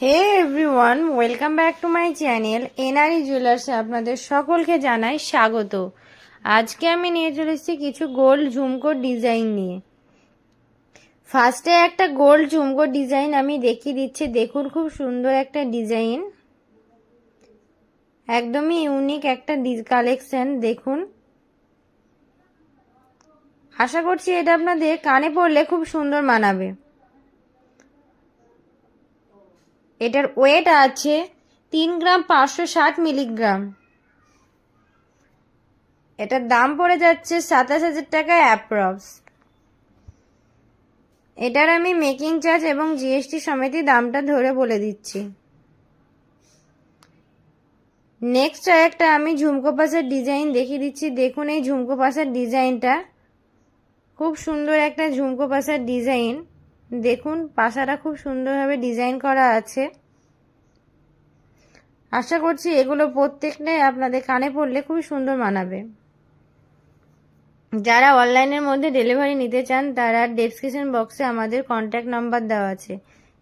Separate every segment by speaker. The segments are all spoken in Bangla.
Speaker 1: Hey everyone welcome back to my channel NRE জুয়েলার্সে আপনাদের সকলকে জানাই স্বাগত। আজকে আমি নিয়ে চলে এসেছি কিছু গোল্ড ঝুমকোর ডিজাইন নিয়ে। ফার্স্টে একটা গোল্ড ঝুমকোর ডিজাইন আমি দেখিয়ে দিচ্ছি, দেখুন খুব সুন্দর একটা ডিজাইন একদমই ইউনিক একটা কালেকশন দেখুন। আশা করছি এটা আপনাদের কানে পড়লে খুব সুন্দর মানাবে। এটার ওয়েট আছে তিন গ্রাম পাঁচশো ষাট মিলিগ্রাম এটার দাম পড়ে যাচ্ছে সাতাশ হাজার টাকা অ্যাপ্রক্স এটার আমি মেকিং চার্জ এবং জিএসটি সমিতি দামটা ধরে বলে দিচ্ছি। নেক্সট একটা আমি ঝুমকো পাশের ডিজাইন দেখিয়ে দিচ্ছি। দেখুন এই ঝুমকো পাশের ডিজাইনটা খুব সুন্দর একটা ঝুমকো পাশের ডিজাইন দেখুন, পাশাটা খুব সুন্দরভাবে ডিজাইন করা আছে। আশা করছি এগুলো প্রত্যেকটাই আপনাদের কানে পড়লে খুব সুন্দর মানাবে। যারা অনলাইনের মধ্যে ডেলিভারি নিতে চান, তারা ডেসক্রিপশন বক্সে আমাদের কন্ট্যাক্ট নাম্বার দেওয়া আছে।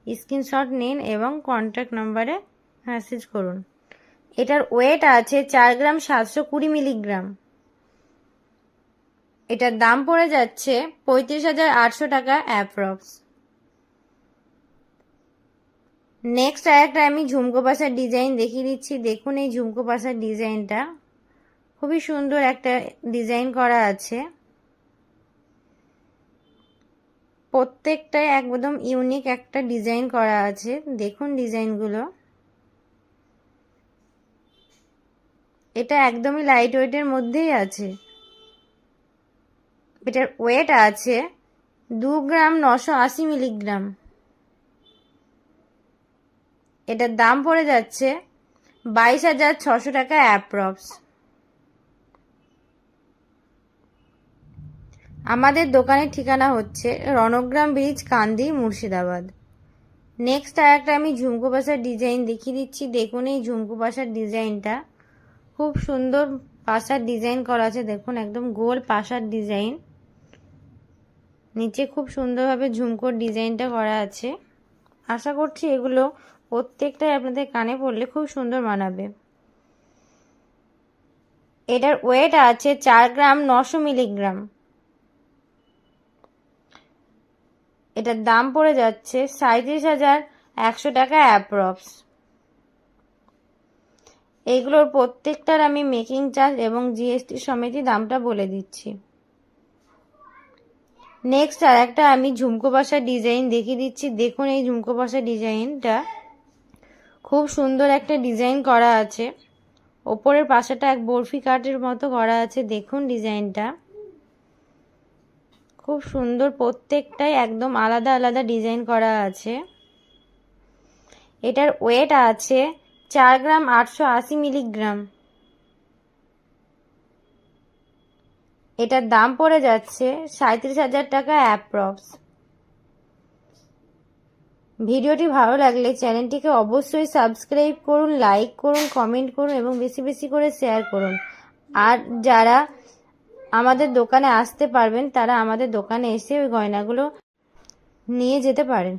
Speaker 1: স্ক্রিনশট নিন এবং কন্ট্যাক্ট নাম্বারে মেসেজ করুন। এটার ওয়েট আছে চার গ্রাম সাতশো কুড়ি মিলিগ্রাম। এটার দাম পড়ে যাচ্ছে পঁয়ত্রিশ হাজার আটশো টাকা অ্যাপ্রক্স। নেক্সট আরেকটা আমি ঝুমকো পাশার ডিজাইন দেখিয়ে দিচ্ছি। দেখুন এই ঝুমকো পাশার ডিজাইনটা খুবই সুন্দর একটা ডিজাইন করা আছে। প্রত্যেকটাই একদম ইউনিক একটা ডিজাইন করা আছে। দেখুন ডিজাইনগুলো এটা একদমই লাইট ওয়েটের মধ্যেই আছে। এটার ওয়েট আছে দু গ্রাম নশো আশি মিলিগ্রাম এটার দাম পড়ে যাচ্ছে বাইশ হাজার ছশো টাকা অ্যাপ্রক্স আমাদের দোকানের ঠিকানা হচ্ছে রণগ্রাম ব্রিজ, কান্দি, মুর্শিদাবাদ। নেক্সট আর একটা আমি ঝুমকো পাশার ডিজাইন দেখিয়ে দিচ্ছি। দেখুন এই ঝুমকো পাশার ডিজাইনটা খুব সুন্দর পাশার ডিজাইন করা আছে। দেখুন, একদম গোল পাশার ডিজাইন নিচে খুব সুন্দরভাবে ঝুমকোর ডিজাইনটা করা আছে। আশা করছি এগুলো প্রত্যেকটাই আপনাদের কানে পড়লে খুব সুন্দর মানাবে। এটার ওয়েট আছে চার গ্রাম নশো মিলিগ্রাম। এটার দাম পড়ে যাচ্ছে সাঁত্রিশ হাজার একশো টাকা অ্যাপ্রক্স। এইগুলোর প্রত্যেকটার আমি মেকিং চার্জ এবং জিএসটি সমেতই দামটা বলে দিচ্ছি। নেক্সট আর একটা আমি ঝুমকো বাসার ডিজাইন দেখিয়ে দিচ্ছি। দেখুন এই ঝুমকো বাসার ডিজাইনটা। খুব সুন্দর একটা ডিজাইন করা আছে। ওপরের পাশাটা এক বরফি কাঠের মতো করা আছে, দেখুন ডিজাইনটা। খুব সুন্দর প্রত্যেকটাই একদম আলাদা আলাদা ডিজাইন করা আছে। এটার ওয়েট আছে চার গ্রাম আটশো আশি মিলিগ্রাম। এটার দাম পড়ে যাচ্ছে সাঁত্রিশ হাজার টাকা অ্যাপ্রক্স। ভিডিওটি ভালো লাগলে চ্যানেলটিকে অবশ্যই সাবস্ক্রাইব করুন, লাইক করুন, কমেন্ট করুন এবং বেশি বেশি করে শেয়ার করুন। আর যারা আমাদের দোকানে আসতে পারবেন, তারা আমাদের দোকানে এসে ওই গয়নাগুলো নিয়ে যেতে পারেন।